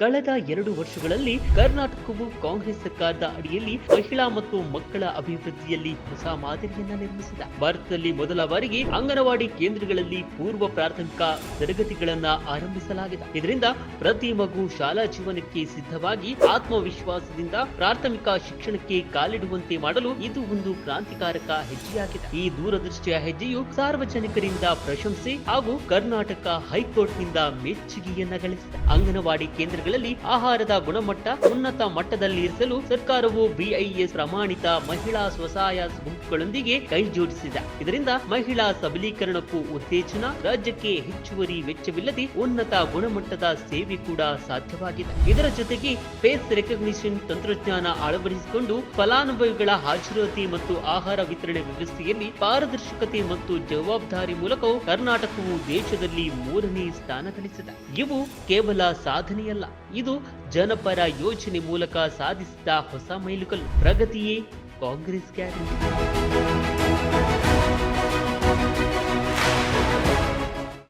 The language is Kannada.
ಕಳೆದ ಎರಡು ವರ್ಷಗಳಲ್ಲಿ ಕರ್ನಾಟಕವು ಕಾಂಗ್ರೆಸ್ ಸರ್ಕಾರದ ಅಡಿಯಲ್ಲಿ ಮಹಿಳಾ ಮತ್ತು ಮಕ್ಕಳ ಅಭಿವೃದ್ಧಿಯಲ್ಲಿ ಹೊಸ ಮಾದರಿಯನ್ನ ನಿರ್ಮಿಸಿದೆ. ಭಾರತದಲ್ಲಿ ಮೊದಲ ಬಾರಿಗೆ ಅಂಗನವಾಡಿ ಕೇಂದ್ರಗಳಲ್ಲಿ ಪೂರ್ವ ಪ್ರಾಥಮಿಕ ತರಗತಿಗಳನ್ನ ಆರಂಭಿಸಲಾಗಿದೆ. ಇದರಿಂದ ಪ್ರತಿ ಮಗು ಶಾಲಾ ಜೀವನಕ್ಕೆ ಸಿದ್ಧವಾಗಿ ಆತ್ಮವಿಶ್ವಾಸದಿಂದ ಪ್ರಾಥಮಿಕ ಶಿಕ್ಷಣಕ್ಕೆ ಕಾಲಿಡುವಂತೆ ಮಾಡಲು ಇದು ಒಂದು ಕ್ರಾಂತಿಕಾರಕ ಹೆಜ್ಜೆಯಾಗಿದೆ. ಈ ದೂರದೃಷ್ಟಿಯ ಹೆಜ್ಜೆಯು ಸಾರ್ವಜನಿಕರಿಂದ ಪ್ರಶಂಸೆ ಹಾಗೂ ಕರ್ನಾಟಕ ಹೈಕೋರ್ಟ್ನಿಂದ ಮೆಚ್ಚುಗೆಯನ್ನ ಗಳಿಸಿದೆ. ಅಂಗನವಾಡಿ ಕೇಂದ್ರಗಳಲ್ಲಿ ಆಹಾರದ ಗುಣಮಟ್ಟ ಉನ್ನತ ಮಟ್ಟದಲ್ಲಿ ಇರಿಸಲು ಸರ್ಕಾರವು ಬಿಐಎಸ್ ಪ್ರಮಾಣಿತ ಮಹಿಳಾ ಸ್ವಸಹಾಯ ಗುಂಪುಗಳೊಂದಿಗೆ ಕೈಜೋಡಿಸಿದೆ ಇದರಿಂದ ಮಹಿಳಾ ಸಬಲೀಕರಣಕ್ಕೂ ಉತ್ತೇಜನ, ರಾಜ್ಯಕ್ಕೆ ಹೆಚ್ಚುವರಿ ವೆಚ್ಚವಿಲ್ಲದೆ ಉನ್ನತ ಗುಣಮಟ್ಟದ ಸೇವೆ ಕೂಡ ಸಾಧ್ಯವಾಗಿದೆ. ಇದರ ಜೊತೆಗೆ ಫೇಸ್ ರೆಕಗ್ನಿಷನ್ ತಂತ್ರಜ್ಞಾನ ಅಳವಡಿಸಿಕೊಂಡು ಫಲಾನುಭವಿಗಳ ಹಾಜರಾತಿ ಮತ್ತು ಆಹಾರ ವಿತರಣೆ ವ್ಯವಸ್ಥೆಯಲ್ಲಿ ಪಾರದರ್ಶಕತೆ ಮತ್ತು ಜವಾಬ್ದಾರಿ ಮೂಲಕ ಕರ್ನಾಟಕವು ದೇಶದಲ್ಲಿ ಮೂರನೇ ಸ್ಥಾನ ಗಳಿಸಿದೆ. ಇವು ಕೇವಲ ಸಾಧನೆಯಲ್ಲ. ಇದು ಜನಪರ ಯೋಜನೆ ಮೂಲಕ ಸಾಧಿಸಿದ ಹೊಸ ಮೈಲುಗಲ್ಲು. ಪ್ರಗತಿಯೇ ಕಾಂಗ್ರೆಸ್ ಗ್ಯಾರಂಟಿ.